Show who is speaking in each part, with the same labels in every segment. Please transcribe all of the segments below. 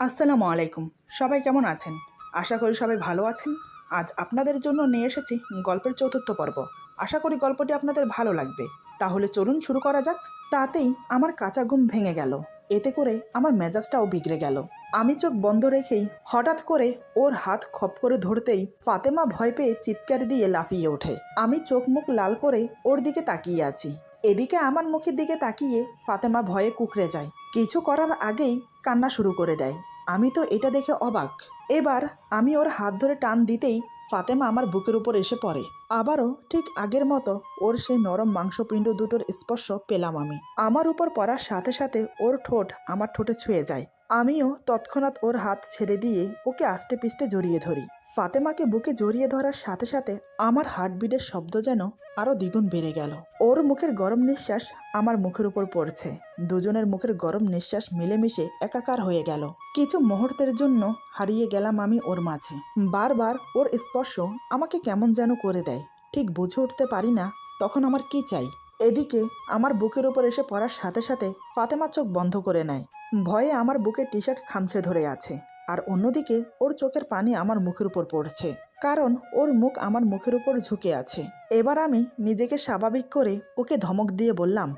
Speaker 1: আসসালামু আলাইকুম। সবাই কেমন আছেন? আশা করি সবাই ভালো আছেন। আজ আপনাদের জন্য নিয়ে এসেছি গল্পের চতুর্থ পর্ব। আশা করি গল্পটি আপনাদের ভালো লাগবে। তাহলে চলুন শুরু করা যাক। তাতেই আমার কাঁচা ঘুম ভেঙে গেল। এতে করে আমার মেজাজটাও বিগড়ে গেল। আমি চোখ বন্ধ রেখেই হঠাৎ করে ওর হাত খপ করে ধরতেই ফাতেমা ভয় পেয়ে চিৎকার দিয়ে লাফিয়ে ওঠে। আমি চোখ মুখ লাল করে ওর দিকে তাকিয়ে আছি। এদিকে আমার মুখের দিকে তাকিয়ে ফাতেমা ভয়ে কুকড়ে যায়। কিছু করার আগেই কান্না শুরু করে দেয়। আমি তো এটা দেখে অবাক। এবার আমি ওর হাত ধরে টান দিতেই ফাতেমা আমার বুকের উপর এসে পড়ে। আবারও ঠিক আগের মতো ওর সেই নরম মাংসপিণ্ড দুটোর স্পর্শ পেলাম আমি। আমার উপর পড়ার সাথে সাথে ওর ঠোঁট আমার ঠোঁটে ছুঁয়ে যায়। আমিও তৎক্ষণাৎ ওর হাত ছেড়ে দিয়ে ওকে আষ্টে পিষ্টে জড়িয়ে ধরি। ফাতেমাকে বুকে জড়িয়ে ধরার সাথে সাথে আমার হার্টবিটের শব্দ যেন আরও দ্বিগুণ বেড়ে গেল। ওর মুখের গরম নিঃশ্বাস আমার মুখের উপর পড়ছে। দুজনের মুখের গরম নিঃশ্বাস মিলেমিশে একাকার হয়ে গেল। কিছু মুহূর্তের জন্য হারিয়ে গেলাম আমি ওর মাঝে। বারবার ওর স্পর্শ আমাকে কেমন যেন করে দেয়। ঠিক বুঝে উঠতে পারি না তখন আমার কি চাই? এদিকে আমার বুকের উপর এসে পড়ার সাথে সাথে ফাতেমা চোখ বন্ধ করে নেয়। ভয়ে আমার বুকে টি শার্ট খামছে ধরে আছে আর অন্যদিকে ওর চোখের পানি আমার মুখের উপর পড়ছে। কারণ ওর মুখ আমার মুখের উপর ঝুঁকে আছে। এবার আমি নিজেকে স্বাভাবিক করে ওকে ধমক দিয়ে বললাম,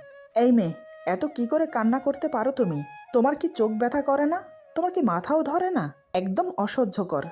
Speaker 1: এই মেয়ে, এত কি করে কান্না করতে পারো তুমি? তোমার কি চোখ ব্যথা করে না? তোমার কি মাথাও ধরে না? একদম অসহ্যকর।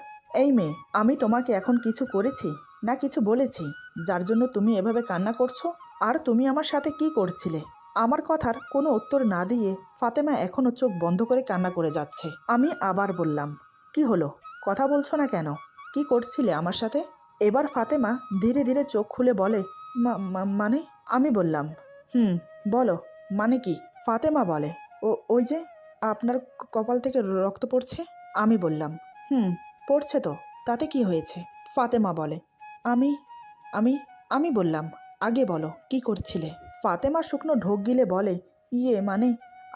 Speaker 1: এই মেয়ে, আমি তোমাকে এখন কিছু করেছি না কিছু বলেছি? যার জন্য তুমি এভাবে কান্না করছ? আর তুমি আমার সাথে কি করছিলে? আমার কথার কোনো উত্তর না দিয়ে ফাতেমা এখনও চোখ বন্ধ করে কান্না করে যাচ্ছে। আমি আবার বললাম, কি হলো? কথা বলছো না কেন? কি করছিলে আমার সাথে? এবার ফাতেমা ধীরে ধীরে চোখ খুলে বলে, "মা- মা- মানে? আমি বললাম, হুম, বলো মানে কি? ফাতেমা বলে, ও, ওই যে আপনার কপাল থেকে রক্ত পড়ছে? আমি বললাম, হুম, পড়ছে তো, তাতে কি হয়েছে? ফাতেমা বলে, আমি আমি আমি বললাম আগে বলো, কি করছিলে? ফাতেমা শুকনো ঢোক গিলে বলে ইয়ে মানে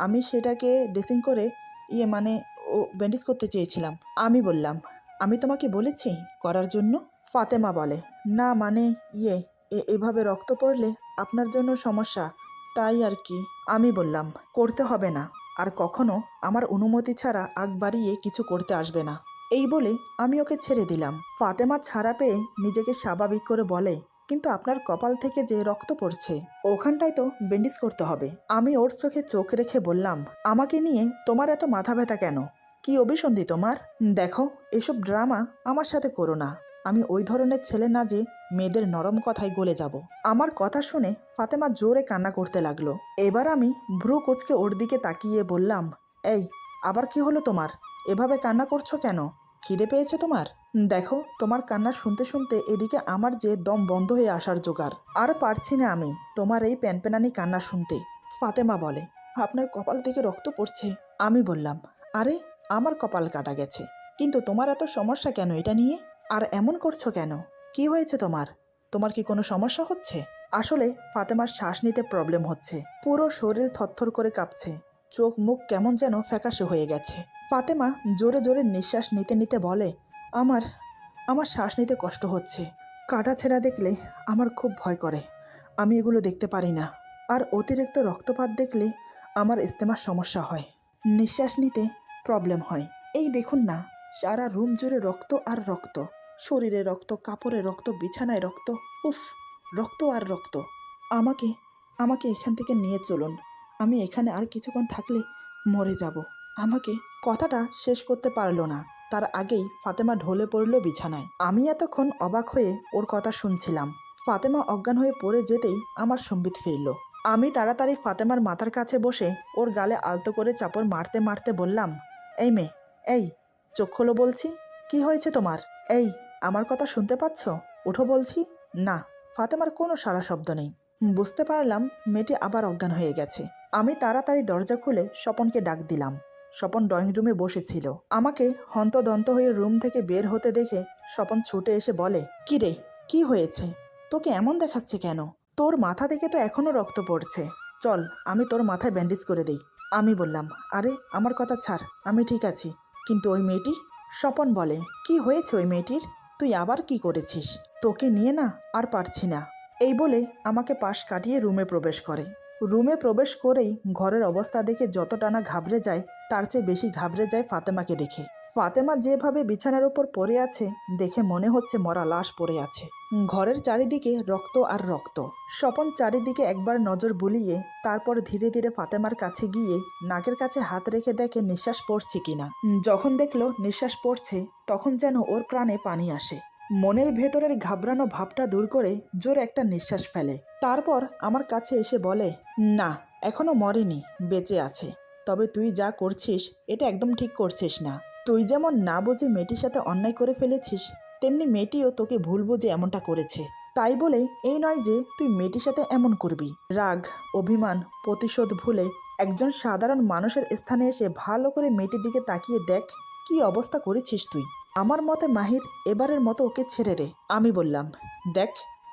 Speaker 1: আমি সেটাকে ড্রেসিং করে ইয়ে মানে ও ব্যান্ডেজ করতে চেয়েছিলাম। আমি বললাম, আমি তোমাকে বলেছি করার জন্য? ফাতেমা বলে, না মানে ইয়ে এভাবে রক্ত পড়লে আপনার জন্য সমস্যা, তাই আর কি। আমি বললাম, করতে হবে না, আর কখনো আমার অনুমতি ছাড়া আগ বাড়িয়ে কিছু করতে আসবে না। এই বলে আমি ওকে ছেড়ে দিলাম। ফাতেমা ছাড়া পেয়ে নিজেকে স্বাভাবিক করে বলে কিন্তু আপনার কপাল থেকে যে রক্ত পড়ছে, ওখানটায় তো ব্যান্ডেজ করতে হবে। আমি ওর চোখে চোখ রেখে বললাম, আমাকে নিয়ে তোমার এত মাথা ব্যথা কেন? কি অভিসন্ধি তোমার? দেখো, এসব ড্রামা আমার সাথে করো না। আমি ওই ধরনের ছেলে না যে মেয়েদের নরম কথায় গলে যাব। আমার কথা শুনে ফাতেমা জোরে কান্না করতে লাগল। এবার আমি ভ্রু কোচকে ওর দিকে তাকিয়ে বললাম, এই, আবার কি হলো তোমার? এভাবে কান্না করছ কেন? খিদে পেয়েছে তোমার? দেখো, তোমার কান্না শুনতে শুনতে এদিকে আমার যে দম বন্ধ হয়ে আসার জোগাড়। আর পারছি না আমি তোমার এই প্যানপ্যানানি কান্না শুনতে। ফাতেমা বলে, আপনার কপাল থেকে রক্ত পড়ছে। আমি বললাম, আরে, আমার কপাল কাটা গেছে। কিন্তু তোমার এত সমস্যা কেন এটা নিয়ে? আর এমন করছ কেন? কি হয়েছে তোমার? তোমার কি কোনো সমস্যা হচ্ছে? আসলে ফাতেমার শ্বাস নিতে প্রবলেম হচ্ছে। পুরো শরীর থরথর করে কাঁপছে। চোখ মুখ কেমন যেন ফ্যাকাশে হয়ে গেছে। ফাতেমা জোরে জোরে নিঃশ্বাস নিতে নিতে বলে, আমার আমার শ্বাস নিতে কষ্ট হচ্ছে। কাটা ছেঁড়া দেখলে আমার খুব ভয় করে। আমি এগুলো দেখতে পারি না। আর অতিরিক্ত রক্তপাত দেখলে আমার ইস্তেমার সমস্যা হয়। নিঃশ্বাস নিতে প্রবলেম হয়। এই দেখুন না, সারা রুম জুড়ে রক্ত আর রক্ত। শরীরে রক্ত, কাপড়ে রক্ত, বিছানায় রক্ত। উফ, রক্ত আর রক্ত। আমাকে আমাকে এখান থেকে নিয়ে চলুন। আমি এখানে আর কিছুক্ষণ থাকলে মরে যাব। আমাকে কথাটা শেষ করতে পারল না। তার আগেই ফাতেমা ঢলে পড়ল বিছানায়। আমি এতক্ষণ অবাক হয়ে ওর কথা শুনছিলাম। ফাতেমা অজ্ঞান হয়ে পড়ে যেতেই আমার সম্বিত ফিরল। আমি তাড়াতাড়ি ফাতেমার মাথার কাছে বসে ওর গালে আলতো করে চাপড় মারতে মারতে বললাম, এই মেয়ে, এই, চোখ খোলো বলছি। কি হয়েছে তোমার? এই, আমার কথা শুনতে পাচ্ছ? উঠো বলছি। না, ফাতেমার কোনো সারা শব্দ নেই। বুঝতে পারলাম মেয়েটি আবার অজ্ঞান হয়ে গেছে। আমি তাড়াতাড়ি দরজা খুলে স্বপনকে ডাক দিলাম। স্বপন ড্রয়িং রুমে বসেছিল। আমাকে হন্তদন্ত হয়ে রুম থেকে বের হতে দেখে স্বপন ছুটে এসে বলে, কি রে, কি হয়েছে? তোকে এমন দেখাচ্ছে কেন? তোর মাথা থেকে তো এখনও রক্ত পড়ছে। চল, আমি তোর মাথায় ব্যান্ডেজ করে দেই। আমি বললাম, আরে, আমার কথা ছাড়, আমি ঠিক আছি। কিন্তু ওই মেয়েটি, স্বপন বলে, কি হয়েছে ওই মেয়েটির? তুই আবার কি করেছিস? তোকে নিয়ে না আর পারছি না। এই বলে আমাকে পাশ কাটিয়ে রুমে প্রবেশ করে। রুমে প্রবেশ করেই ঘরের অবস্থা দেখে যত টানা ঘাবড়ে যায়, তার চেয়ে বেশি ঘাবড়ে যায় ফাতেমাকে দেখে। ফাতেমা যেভাবে বিছানার উপর পড়ে আছে, দেখে মনে হচ্ছে মরা লাশ পড়ে আছে। ঘরের চারিদিকে রক্ত আর রক্ত। স্বপন চারিদিকে একবার নজর বুলিয়ে, তারপর ধীরে ধীরে ফাতেমার কাছে গিয়ে নাকের কাছে হাত রেখে দেখে নিঃশ্বাস পড়ছে কিনা। যখন দেখল নিঃশ্বাস পড়ছে, তখন যেন ওর প্রাণে পানি আসে। মনের ভেতরের ঘাবড়ানো ভাবটা দূর করে জোরে একটা নিঃশ্বাস ফেলে। তারপর আমার কাছে এসে বলে, না, এখনও মরেনি, বেঁচে আছে। তবে তুই যা করছিস, এটা একদম ঠিক করছিস না। তুই যেমন না বুঝে মেয়েটির সাথে অন্যায় করে ফেলেছিস, তেমনি মেয়েটিও তোকে ভুল বুঝে এমনটা করেছে। তাই বলে, এই নয় যে তুই মেয়েটির সাথে এমন করবি। রাগ, অভিমান, প্রতিশোধ ভুলে একজন সাধারণ মানুষের স্থানে এসে ভালো করে মেয়েটির দিকে তাকিয়ে দেখ, কি অবস্থা করেছিস তুই। আমার মতে মাহির এবারের মতো ওকে ছেড়ে দে। আমি বললাম, দেখ,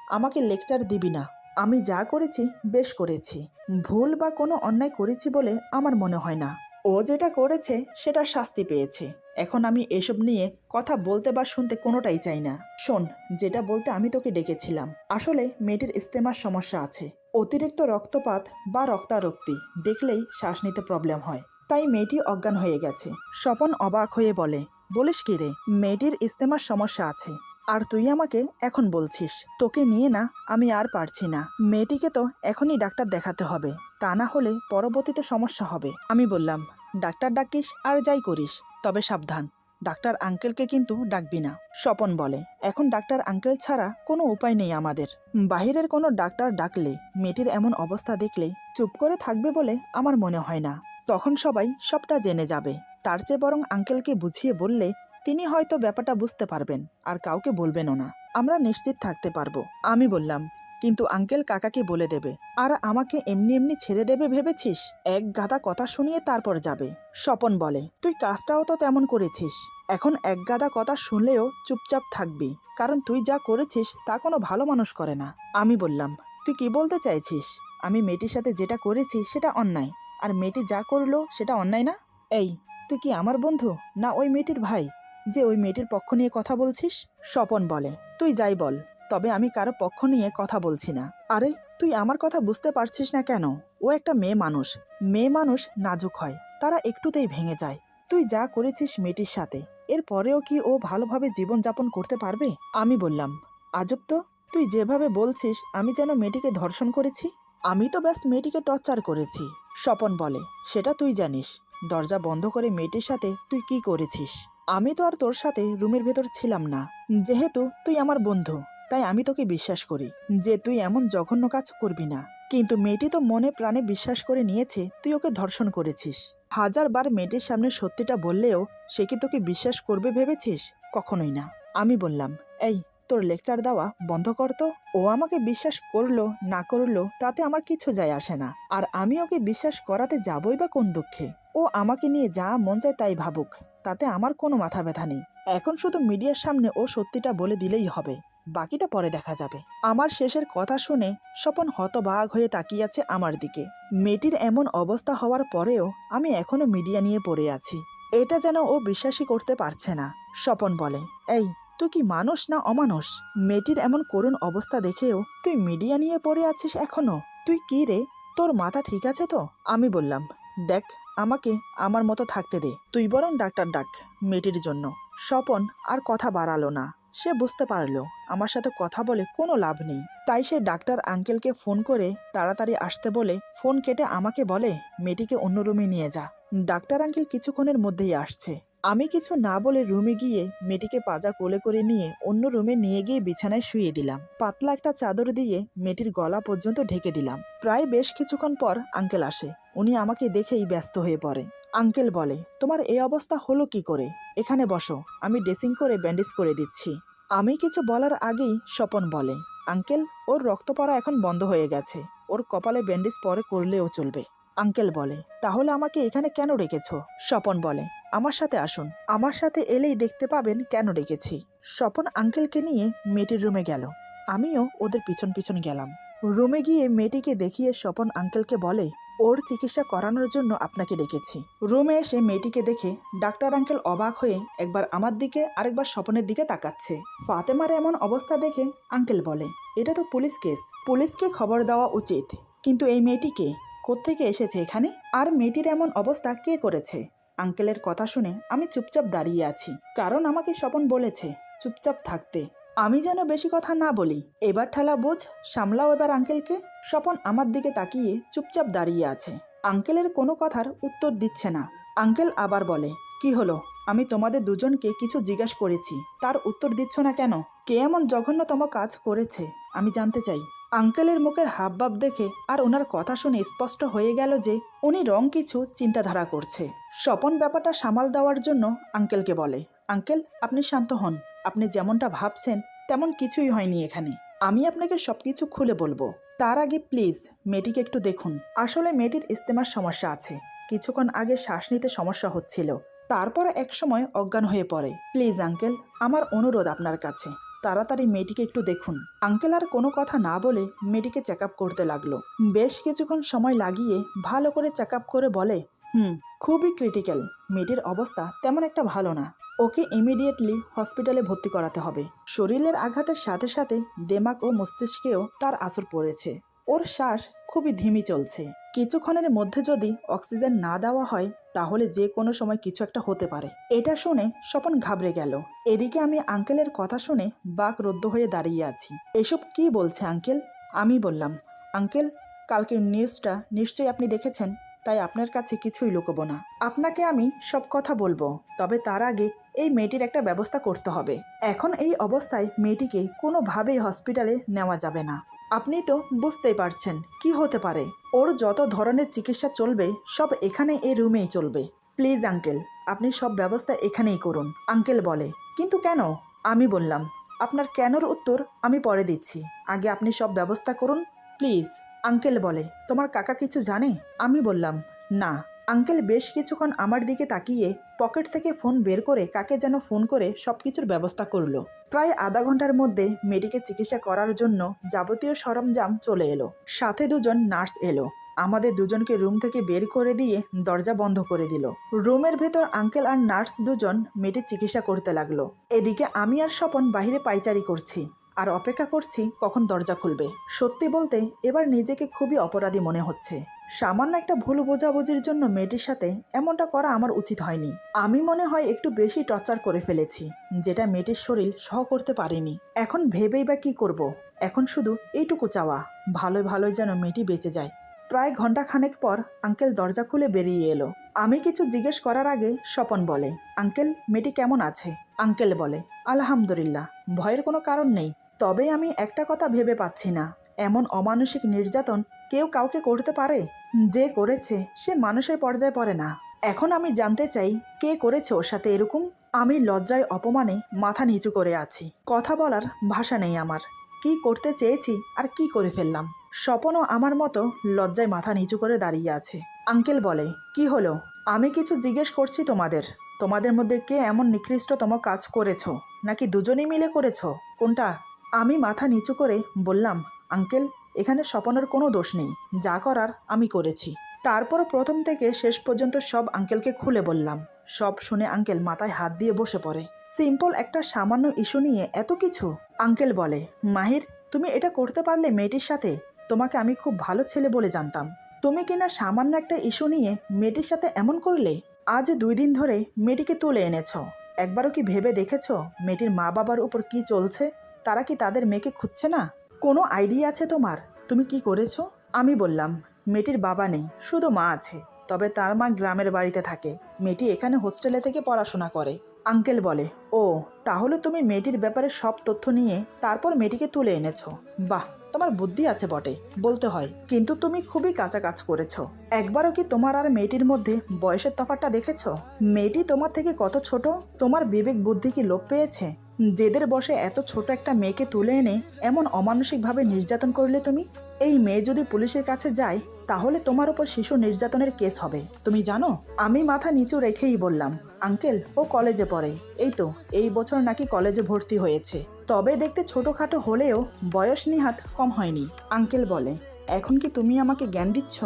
Speaker 1: আমাকে লেকচার দিবি না। আমি যা করেছি, বেশ করেছি। ভুল বা কোনো অন্যায় করেছি বলে আমার মনে হয় না। ও যেটা করেছে, সেটা শাস্তি পেয়েছে। এখন আমি এসব নিয়ে কথা বলতে বা শুনতে কোনোটাই চাই না। শোন, যেটা বলতে আমি তোকে ডেকেছিলাম। আসলে মেয়েটির ইস্তেমার সমস্যা আছে। অতিরিক্ত রক্তপাত বা রক্তারক্তি দেখলেই শ্বাস নিতে প্রবলেম হয়। তাই মেয়েটি অজ্ঞান হয়ে গেছে। স্বপন অবাক হয়ে বলে বলিস কি রে? মেয়েটির ইস্তেমার সমস্যা আছে। আর তুই আমাকে এখন বলছিস, তোকে নিয়ে না আমি আর পারছি না। মেয়েটিকে তো এখনই ডাক্তার দেখাতে হবে। তা না হলে পরবর্তীতে সমস্যা হবে। আমি বললাম, ডাক্তার ডাকিস আর যাই করিস। তবে সাবধান, ডাক্তার আঙ্কেলকে কিন্তু ডাকবি না। স্বপন বলে, এখন ডাক্তার আঙ্কেল ছাড়া কোনো উপায় নেই আমাদের। বাহিরের কোনো ডাক্তার ডাকলে, মেয়েটির এমন অবস্থা দেখলে চুপ করে থাকবে বলে আমার মনে হয় না। তখন সবাই সবটা জেনে যাবে। তার চেয়ে বরং আঙ্কেলকে বুঝিয়ে বললে, তিনি হয়তো ব্যাপারটা বুঝতে পারবেন, আর কাউকে বলবেনও না। আমরা নিশ্চিত থাকতে পারব। আমি বললাম, কিন্তু আঙ্কেল কাকাকে বলে দেবে। আর আমাকে এমনি এমনি ছেড়ে দেবে ভেবেছিস? এক গাদা কথা শুনিয়ে তারপর যাবে। স্বপন বলে, তুই কাজটাও তো তেমন করেছিস। এখন এক গাদা কথা শুনলেও চুপচাপ থাকবি, কারণ তুই যা করেছিস তা কোনো ভালো মানুষ করে না। আমি বললাম, তুই কি বলতে চাইছিস? আমি মেয়েটির সাথে যেটা করেছি সেটা অন্যায়, আর মেয়েটি যা করল সেটা অন্যায় না? এই তুই কি আমার বন্ধু? না ওই মেয়েটির ভাই? যে ওই মেয়েটির পক্ষ নিয়ে কথা বলছিস? স্বপন বলে। তুই যাই বল। তবে আমি কারও পক্ষ নিয়ে কথা বলছি না। আরে, তুই আমার কথা বুঝতে পারছিস না কেন? ও একটা মেয়ে মানুষ। মেয়ে মানুষ নাজুক হয়। তারা একটুতেই ভেঙে যায়। তুই যা করেছিস মেয়েটির সাথে। এর পরেও কি ও ভালোভাবে জীবনযাপন করতে পারবে? আমি বললাম। আজব তো। তুই যেভাবে বলছিস, আমি যেন মেয়েটিকে ধর্ষণ করেছি? আমি তো ব্যাস মেয়েটিকে টর্চার করেছি। স্বপন বলে। সেটা তুই জানিস। দরজা বন্ধ করে মেয়েটির সাথে তুই কি করেছিস? আমি তো আর তোর সাথে রুমের ভেতর ছিলাম না। যেহেতু তুই আমার বন্ধু, তাই আমি তোকে বিশ্বাস করি যে তুই এমন জঘন্য কাজ করবি না। কিন্তু মেয়েটি তো মনে প্রাণে বিশ্বাস করে নিয়েছে তুই ওকে ধর্ষণ করেছিস। হাজার বার মেয়েটির সামনে সত্যিটা বললেও সে কি তোকে বিশ্বাস করবে ভেবেছিস? কখনোই না। আমি বললাম, এই, তোর লেকচার দেওয়া বন্ধ কর তো। ও আমাকে বিশ্বাস করল, না করল, তাতে আমার কিছু যায় আসে না। আর আমি ওকে বিশ্বাস করাতে যাবই বা কোন দুঃখে? ও আমাকে নিয়ে যা মন চায় তাই ভাবুক, তাতে আমার কোনো মাথা ব্যথা নেই। এখন শুধু মিডিয়ার সামনে ও সত্যিটা বলে দিলেই হবে, বাকিটা পরে দেখা যাবে। আমার শেষের কথা শুনে স্বপন হতবাগ হয়ে তাকিয়ে আছে আমার দিকে। মেয়েটির এমন অবস্থা হওয়ার পরেও আমি এখনও মিডিয়া নিয়ে পড়ে আছি। এটা যেন ও বিশ্বাসই করতে পারছে না, স্বপন বলে। এই, তুই কি মানুষ না অমানুষ? মেয়েটির এমন করুণ অবস্থা দেখেও তুই মিডিয়া নিয়ে পড়ে আছিস এখনও? তুই কি রে? তোর মাথা ঠিক আছে তো? আমি বললাম দেখ, আমাকে আমার মতো থাকতে দে। তুই বরং ডাক্তার ডাক মেয়েটির জন্য। স্বপন আর কথা বাড়ালো না। সে বুঝতে পারল, আমার সাথে কথা বলে কোনো লাভ নেই। তাই সে ডাক্তার আঙ্কেলকে ফোন করে তাড়াতাড়ি আসতে বলে, ফোন কেটে আমাকে বলে, মেয়েটিকে অন্য রুমে নিয়ে যা। ডাক্তার আঙ্কেল কিছুক্ষণের মধ্যেই আসছে। আমি কিছু না বলে রুমে গিয়ে মেয়েটিকে পাজা কোলে করে নিয়ে অন্য রুমে নিয়ে গিয়ে বিছানায় শুয়ে দিলাম। পাতলা একটা চাদর দিয়ে মেয়েটির গলা পর্যন্ত ঢেকে দিলাম। প্রায় বেশ কিছুক্ষণ পর আঙ্কেল আসে। উনি আমাকে দেখেই ব্যস্ত হয়ে পড়ে। আঙ্কেল বলে, তোমার এই অবস্থা হলো কি করে? এখানে বসো, আমি ড্রেসিং করে ব্যান্ডেজ করে দিচ্ছি। আমি কিছু বলার আগেই স্বপন বলে, আঙ্কেল, ওর রক্ত পড়া এখন বন্ধ হয়ে গেছে। ওর কপালে ব্যান্ডেজ পরে করলেও চলবে। আঙ্কেল বলে, তাহলে আমাকে এখানে কেন রেখেছো? স্বপন বলে আমার সাথে আসুন। আমার সাথে এলেই দেখতে পাবেন কেন ডেকেছি। স্বপন আঙ্কেলকে নিয়ে মেয়েটির রুমে গেল। আমিও ওদের পিছন পিছন গেলাম। রুমে গিয়ে মেয়েটিকে দেখিয়ে স্বপন আঙ্কেলকে বলে, ওর চিকিৎসা করানোর জন্য আপনাকে ডেকেছি। রুমে এসে মেয়েটিকে দেখে ডাক্তার আঙ্কেল অবাক হয়ে একবার আমার দিকে, আরেকবার স্বপনের দিকে তাকাচ্ছে। ফাতেমার এমন অবস্থা দেখে আঙ্কেল বলে, এটা তো পুলিশ কেস। পুলিশকে খবর দেওয়া উচিত। কিন্তু এই মেয়েটিকে কোত্থেকে এসেছে এখানে? আর মেয়েটির এমন অবস্থা কে করেছে? আঙ্কেলের কথা শুনে আমি চুপচাপ দাঁড়িয়ে আছি। কারণ আমাকে স্বপন বলেছে, চুপচাপ থাকতে। আমি যেন বেশি কথা না বলি। এবার ঠালা বোঝ, সামলাও এবার আঙ্কেলকে। স্বপন আমার দিকে তাকিয়ে চুপচাপ দাঁড়িয়ে আছে। আঙ্কেলের কোনো কথার উত্তর দিচ্ছে না। আঙ্কেল আবার বলে, কি হলো? আমি তোমাদের দুজনকে কিছু জিজ্ঞাসা করেছি। তার উত্তর দিচ্ছ না কেন? কে এমন জঘন্যতম কাজ করেছে? আমি জানতে চাই। আঙ্কেলের মুখের হাবভাব দেখে আর ওনার কথা শুনে স্পষ্ট হয়ে গেল যে উনি রং কিছু চিন্তাধারা করছে। স্বপন ব্যাপারটা সামাল দেওয়ার জন্য আঙ্কেলকে বলে, আঙ্কেল, আপনি শান্ত হন। আপনি যেমনটা ভাবছেন, তেমন কিছুই হয়নি এখানে। আমি আপনাকে সব কিছু খুলে বলব। তার আগে প্লিজ মেয়েটিকে একটু দেখুন। আসলে মেয়েটির ইস্তেমার সমস্যা আছে। কিছুক্ষণ আগে শ্বাস নিতে সমস্যা হচ্ছিল। তারপর একসময় অজ্ঞান হয়ে পড়ে। প্লিজ আঙ্কেল, আমার অনুরোধ আপনার কাছে। তাড়াতাড়ি মেয়েটিকে একটু দেখুন। আঙ্কেল আর কোনো কথা না বলে মেয়েটিকে চেক করতে লাগল। বেশ কিছুক্ষণ সময় লাগিয়ে ভালো করে চেক করে বলে, হুম, খুবই ক্রিটিক্যাল মেয়েটির অবস্থা তেমন একটা ভালো না। ওকে ইমিডিয়েটলি হসপিটালে ভর্তি করাতে হবে। শরীরের আঘাতের সাথে সাথে দেমাগ ও মস্তিষ্কেও তার আসর পড়েছে। ওর শ্বাস খুবই ধিমি চলছে। কিছুক্ষণের মধ্যে যদি অক্সিজেন না দেওয়া হয় তাহলে যে কোনো সময় কিছু একটা হতে পারে। এটা শুনে স্বপন ঘাবড়ে গেল। এদিকে আমি আঙ্কেলের কথা শুনে বাক রদ্দ হয়ে দাঁড়িয়ে আছি। এসব কি বলছে আঙ্কেল? আমি বললাম, আঙ্কেল কালকের নিউজটা নিশ্চয়ই আপনি দেখেছেন, তাই আপনার কাছে কিছুই লুকোবো না। আপনাকে আমি সব কথা বলব, তবে তার আগে এই মেয়েটির একটা ব্যবস্থা করতে হবে। এখন এই অবস্থায় মেয়েটিকে কোনোভাবেই হসপিটালে নেওয়া যাবে না। আপনি তো বুঝতেই পারছেন কি হতে পারে। ওর যত ধরনের চিকিৎসা চলবে, সব এখানে এই রুমেই চলবে। প্লিজ, আঙ্কেল, আপনি সব ব্যবস্থা এখানেই করুন, আঙ্কেল বলে। কিন্তু কেন? আমি বললাম, আপনার কেনর উত্তর আমি পরে দিচ্ছি। আগে আপনি সব ব্যবস্থা করুন, প্লিজ, আঙ্কেল বলে। তোমার কাকা কিছু জানে? আমি বললাম, না। আঙ্কেল বেশ কিছুক্ষণ আমার দিকে তাকিয়ে পকেট থেকে ফোন বের করে কাকে যেন ফোন করে সব কিছুর ব্যবস্থা করল। প্রায় আধা ঘণ্টার মধ্যে মেডিকেল চিকিৎসা করার জন্য যাবতীয় সরঞ্জাম চলে এলো। সাথে দুজন নার্স এলো। আমাদের দুজনকে রুম থেকে বের করে দিয়ে দরজা বন্ধ করে দিল। রুমের ভেতর আঙ্কেল আর নার্স দুজন মেয়েটির চিকিৎসা করতে লাগল। এদিকে আমি আর স্বপন বাইরে পাইচারি করছি। আর অপেক্ষা করছি কখন দরজা খুলবে। সত্যি বলতে, এবার নিজেকে খুবই অপরাধী মনে হচ্ছে। সামান্য একটা ভুল বোঝাবুঝির জন্য মেয়েটির সাথে এমনটা করা আমার উচিত হয়নি। আমি মনে হয় একটু বেশি টর্চার করে ফেলেছি, যেটা মেয়েটির শরীর সহ করতে পারেনি। এখন ভেবেই বা কী করব। এখন শুধু এইটুকু চাওয়া ভালোই ভালোই যেন মেয়েটি বেঁচে যায়। প্রায় ঘণ্টা খানেক পর আঙ্কেল দরজা খুলে বেরিয়ে এলো। আমি কিছু জিজ্ঞেস করার আগে স্বপন বলে, আঙ্কেল, মেয়েটি কেমন আছে? আঙ্কেল বলে, আলহামদুলিল্লাহ, ভয়ের কোনো কারণ নেই। তবে আমি একটা কথা ভেবে পাচ্ছি না। এমন অমানসিক নির্যাতন কেউ কাউকে করতে পারে? যে করেছে, সে মানুষের পর্যায়ে পড়ে না। এখন আমি জানতে চাই, কে করেছে ওর সাথে এরকম? আমি লজ্জায় অপমানে মাথা নিচু করে আছি। কথা বলার ভাষা নেই আমার। কি করতে চেয়েছি আর কি করে ফেললাম? স্বপনও আমার মতো লজ্জায় মাথা নিচু করে দাঁড়িয়ে আছে। আঙ্কেল বলে, কি হলো? আমি কিছু জিজ্ঞেস করছি তোমাদের। তোমাদের মধ্যে কে এমন নিকৃষ্টতম কাজ করেছ? নাকি দুজনেই মিলে করেছ? কোনটা? আমি মাথা নিচু করে বললাম, আঙ্কেল, এখানে স্বপনের কোনো দোষ নেই। যা করার আমি করেছি। তারপর প্রথম থেকে শেষ পর্যন্ত সব আঙ্কেলকে খুলে বললাম। সব শুনে আঙ্কেল মাথায় হাত দিয়ে বসে পড়ে। সিম্পল একটা সামান্য ইস্যু নিয়ে এত কিছু? আঙ্কেল বলে, মাহির, তুমি এটা করতে পারলে মেয়েটির সাথে? তোমাকে আমি খুব ভালো ছেলে বলে জানতাম। তুমি কিনা সামান্য একটা ইস্যু নিয়ে মেয়েটির সাথে এমন করলে? আজ দুই দিন ধরে মেয়েটিকে তুলে এনেছ। একবারও কি ভেবে দেখেছ মেয়েটির মা বাবার উপর কি চলছে? তারা কি তাদের মেয়েকে খুঁজছে না? কোনো আইডিয়া আছে তোমার? তুমি কি করেছ? আমি বললাম, মেয়েটির বাবা নেই, শুধু মা আছে। তবে তার মা গ্রামের বাড়িতে থাকে। মেয়েটি এখানে হোস্টেলে থেকে পড়াশোনা করে। আঙ্কেল বলে, ও, তাহলে তুমি মেয়েটির ব্যাপারে সব তথ্য নিয়ে তারপর মেয়েটিকে তুলে এনেছো। বাহ, তোমার বুদ্ধি আছে বটে, বলতে হয়। কিন্তু তুমি খুবই কাঁচা কাজ করেছ। একবারও কি তোমার আর মেয়েটির মধ্যে বয়সের তফাৎটা দেখেছ? মেয়েটি তোমার থেকে কত ছোট? তোমার বিবেক বুদ্ধি কি লোপ পেয়েছে? জেদের বসে এত ছোট একটা মেয়েকে তুলে এনে এমন অমানসিকভাবে নির্যাতন করলে তুমি? এই মেয়ে যদি পুলিশের কাছে যায়, তাহলে তোমার ওপর শিশু নির্যাতনের কেস হবে। তুমি জানো? আমি মাথা নিচু রেখেই বললাম, আঙ্কেল, ও কলেজে পড়ে। এই তো, এই বছর নাকি কলেজে ভর্তি হয়েছে। তবে দেখতে ছোটোখাটো হলেও বয়স নিহাত কম হয়নি। আঙ্কেল বলে, এখন কি তুমি আমাকে জ্ঞান দিচ্ছ?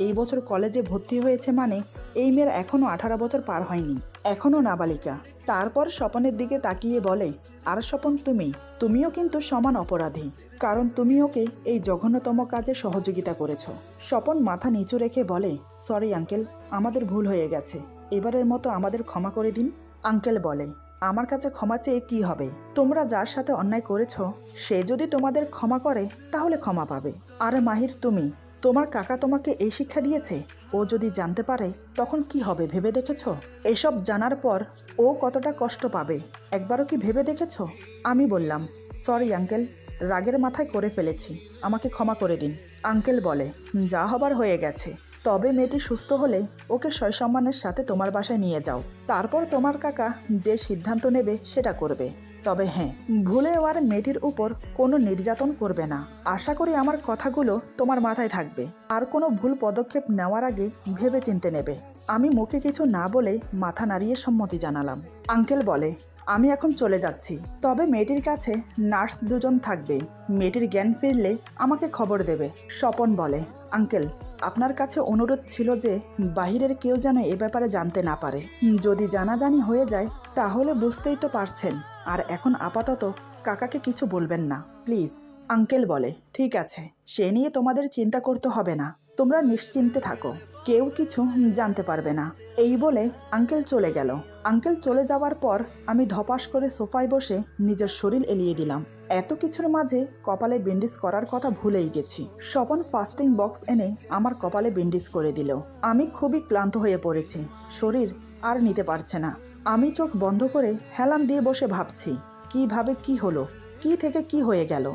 Speaker 1: এই বছর কলেজে ভর্তি হয়েছে মানে এই মেয়ের এখনও আঠারো বছর পার হয়নি। এখনও নাবালিকা। তারপর স্বপনের দিকে তাকিয়ে বলে, আর স্বপন, তুমি? তুমিও কিন্তু সমান অপরাধী। কারণ তুমি ওকে এই জঘন্যতম কাজে সহযোগিতা করেছ। স্বপন মাথা নিচু রেখে বলে, সরি আঙ্কেল, আমাদের ভুল হয়ে গেছে। এবারের মতো আমাদের ক্ষমা করে দিন। আঙ্কেল বলে, আমার কাছে ক্ষমা চেয়ে কি হবে? তোমরা যার সাথে অন্যায় করেছ, সে যদি তোমাদের ক্ষমা করে, তাহলে ক্ষমা পাবে। আর মাহির, তুমি? তোমার কাকা তোমাকে এই শিক্ষা দিয়েছে? ও যদি জানতে পারে, তখন কি হবে ভেবে দেখেছ? এসব জানার পর ও কতটা কষ্ট পাবে? একবারও কি ভেবে দেখেছ? আমি বললাম, সরি আঙ্কেল, রাগের মাথায় করে ফেলেছি। আমাকে ক্ষমা করে দিন। আঙ্কেল বলে, যা হবার হয়ে গেছে। তবে মেয়েটি সুস্থ হলে ওকে সয়সম্মানের সাথে তোমার বাসায় নিয়ে যাও। তারপর তোমার কাকা যে সিদ্ধান্ত নেবে সেটা করবে। তবে হ্যাঁ ভুলেও আর মেয়েটির উপর কোনো নির্যাতন করবে না। আশা করি আমার কথাগুলো তোমার মাথায় থাকবে। আর কোনো ভুল পদক্ষেপ নেওয়ার আগে ভেবে চিনতে নেবে। আমি মুখে কিছু না বলে মাথা নাড়িয়ে সম্মতি জানালাম। আঙ্কেল বলে, আমি এখন চলে যাচ্ছি। তবে মেয়েটির কাছে নার্স দুজন থাকবে। মেয়েটির জ্ঞান ফিরলে আমাকে খবর দেবে। স্বপন বলে, আঙ্কেল, আপনার কাছে অনুরোধ ছিল যে বাহিরের কেউ যেন এ ব্যাপারে জানতে না পারে। যদি জানাজানি হয়ে যায়, তাহলে বুঝতেই তো পারছেন। আর এখন আপাতত কাকাকে কিছু বলবেন না, প্লিজ। আঙ্কেল বলে, ঠিক আছে, সে নিয়ে তোমাদের চিন্তা করতে হবে না, তোমরা নিশ্চিন্তে থাকো, কেউ কিছু জানতে পারবে না। এই বলে আঙ্কেল চলে গেল। আঙ্কেল চলে যাওয়ার পর আমি ধপাস করে সোফায় বসে নিজের শরীর এলিয়ে দিলাম। এত কিছুর মাঝে কপালে বেন্ডিস করার কথা ভুলেই গেছি। স্বপন ফাস্টিং বক্স এনে আমার কপালে বেন্ডিস করে দিল। আমি খুবই ক্লান্ত হয়ে পড়েছি। শরীর আর নিতে পারছে না। আমি চোখ বন্ধ করে হেলাম দিয়ে বসে ভাবছি, কীভাবে কি হলো, কি থেকে কি হয়ে গেল।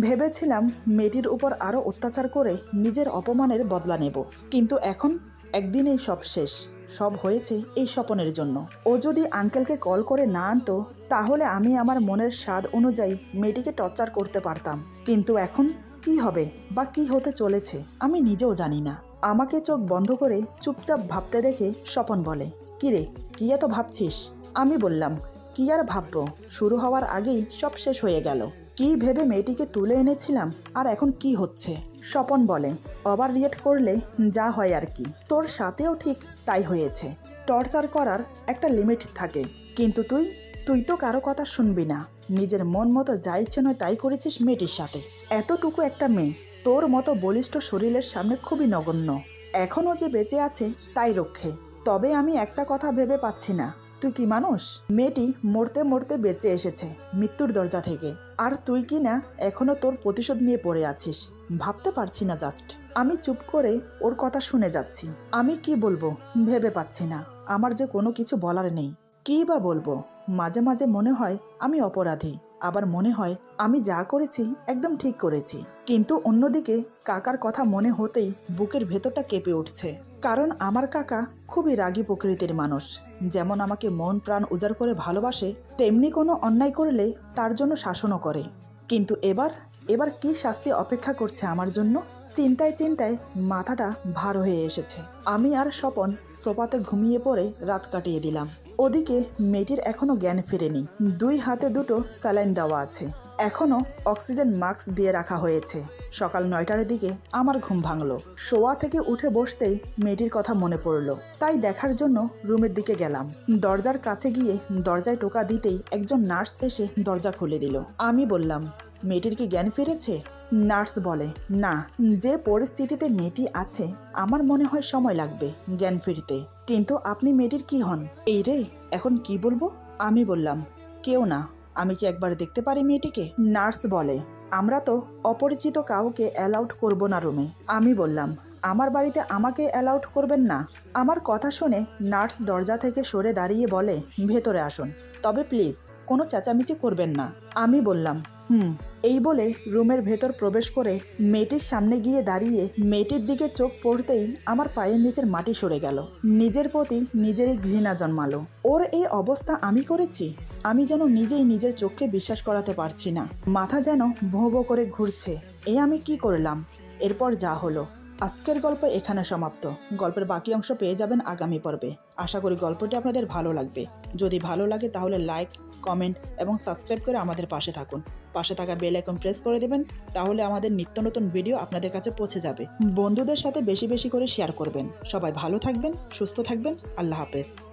Speaker 1: ভেবেছিলাম মেয়েটির উপর আরও অত্যাচার করে নিজের অপমানের বদলা নেব। কিন্তু এখন একদিনেই সব শেষ। সব হয়েছে এই স্বপনের জন্য। ও যদি আঙ্কেলকে কল করে না আনতো, তাহলে আমি আমার মনের স্বাদ অনুযায়ী মেয়েটিকে টর্চার করতে পারতাম। কিন্তু এখন কি হবে বা কি হতে চলেছে, আমি নিজেও জানি না। আমাকে চোখ বন্ধ করে চুপচাপ ভাবতে রেখে স্বপন বলে, কিরে কি এত ভাবছিস? আমি বললাম, কি আর ভাববো? শুরু হওয়ার আগেই সব শেষ হয়ে গেল। কি ভেবে মেয়েটিকে তুলে এনেছিলাম? আর এখন কি হচ্ছে? স্বপন বলে, ওভার রিয়েক্ট করলে যা হয় আর কি। তোর সাথেও ঠিক তাই হয়েছে। টর্চার করার একটা লিমিট থাকে। কিন্তু তুই তুই তো কারও কথা শুনবি না। নিজের মন মতো যা ইচ্ছে নয় তাই করেছিস মেয়েটির সাথে। এতটুকু একটা মেয়ে, তোর মতো বলিষ্ঠ শরীরের সামনে খুবই নগণ্য। এখনও যে বেঁচে আছে, তাই রক্ষে। তবে আমি একটা কথা ভেবে পাচ্ছি না। তুই কি মানুষ? মেয়েটি মরতে মরতে বেঁচে এসেছে মৃত্যুর দরজা থেকে। আর তুই কি না এখনও তোর প্রতিশোধ নিয়ে পড়ে আছিস? ভাবতে পারছি না জাস্ট। আমি চুপ করে ওর কথা শুনে যাচ্ছি। আমি কি বলব? ভেবে পাচ্ছি না। আমার যে কোনো কিছু বলার নেই। কী বা বলব? মাঝে মাঝে মনে হয় আমি অপরাধী। আবার মনে হয় আমি যা করেছি একদম ঠিক করেছি। কিন্তু অন্যদিকে কাকার কথা মনে হতেই বুকের ভেতরটা কেঁপে উঠছে। কারণ আমার কাকা খুবই রাগী প্রকৃতির মানুষ। যেমন আমাকে মন প্রাণ উজাড় করে ভালোবাসে, তেমনি কোনো অন্যায় করলে তার জন্য শাসনও করে। কিন্তু এবার এবার কি শাস্তি অপেক্ষা করছে আমার জন্য? চিন্তায় চিন্তায় মাথাটা ভার হয়ে এসেছে। আমি আর স্বপন সোফাতে ঘুমিয়ে পড়ে রাত কাটিয়ে দিলাম। ওদিকে মেয়েটির এখনও জ্ঞান ফেরেনি। দুই হাতে দুটো স্যালাইন দেওয়া আছে। এখনও অক্সিজেন মাস্ক দিয়ে রাখা হয়েছে। সকাল নয়টার দিকে আমার ঘুম ভাঙলো। শোয়া থেকে উঠে বসতেই মেয়েটির কথা মনে পড়ল। তাই দেখার জন্য রুমের দিকে গেলাম। দরজার কাছে গিয়ে দরজায় টোকা দিতেই একজন নার্স এসে দরজা খুলে দিল। আমি বললাম, মেয়েটির কি জ্ঞান ফিরেছে? নার্স বলে, না, যে পরিস্থিতিতে মেয়েটি আছে, আমার মনে হয় সময় লাগবে জ্ঞান ফিরতে। কিন্তু আপনি মেয়েটির কি হন? এই রে, এখন কি বলব? আমি বললাম, কেউ না, আমি কি একবার দেখতে পারি মেয়েটিকে? নার্স বলে, আমরা তো অপরিচিত কাউকে অ্যালাউড করব না রুমে। আমি বললাম, আমার বাড়িতে আমাকে অ্যালাউড করবেন না। আমার কথা শুনে নার্স দরজা থেকে সরে দাঁড়িয়ে বলে, ভেতরে আসুন। তবে প্লিজ, কোনো চেঁচামেচি করবেন না। আমি বললাম হুম। এই বলে রুমের ভেতর প্রবেশ করে মেয়েটির সামনে গিয়ে দাঁড়িয়ে মেয়েটির দিকে চোখ পড়তেই আমার পায়ের নিচের মাটি সরে গেল। নিজের প্রতি নিজেরই ঘৃণা জন্মালো। ওর এই অবস্থা আমি করেছি? আমি যেন নিজেই নিজের চোখকে বিশ্বাস করাতে পারছি না। মাথা যেন ভোঁ ভোঁ করে ঘুরছে। এ আমি কি করলাম? এরপর যা হলো। আজকের গল্প এখানে সমাপ্ত। গল্পের বাকি অংশ পেয়ে যাবেন আগামী পর্বে। আশা করি গল্পটি আপনাদের ভালো লাগবে। যদি ভালো লাগে তাহলে লাইক, কমেন্ট এবং সাবস্ক্রাইব করে আমাদের পাশে থাকুন। পাশে থাকা বেল আইকন প্রেস করে দেবেন, তাহলে আমাদের নিত্য নতুন ভিডিও আপনাদের কাছে পৌঁছে যাবে। বন্ধুদের সাথে বেশি বেশি করে শেয়ার করবেন। সবাই ভালো থাকবেন, সুস্থ থাকবেন। আল্লাহ হাফেজ।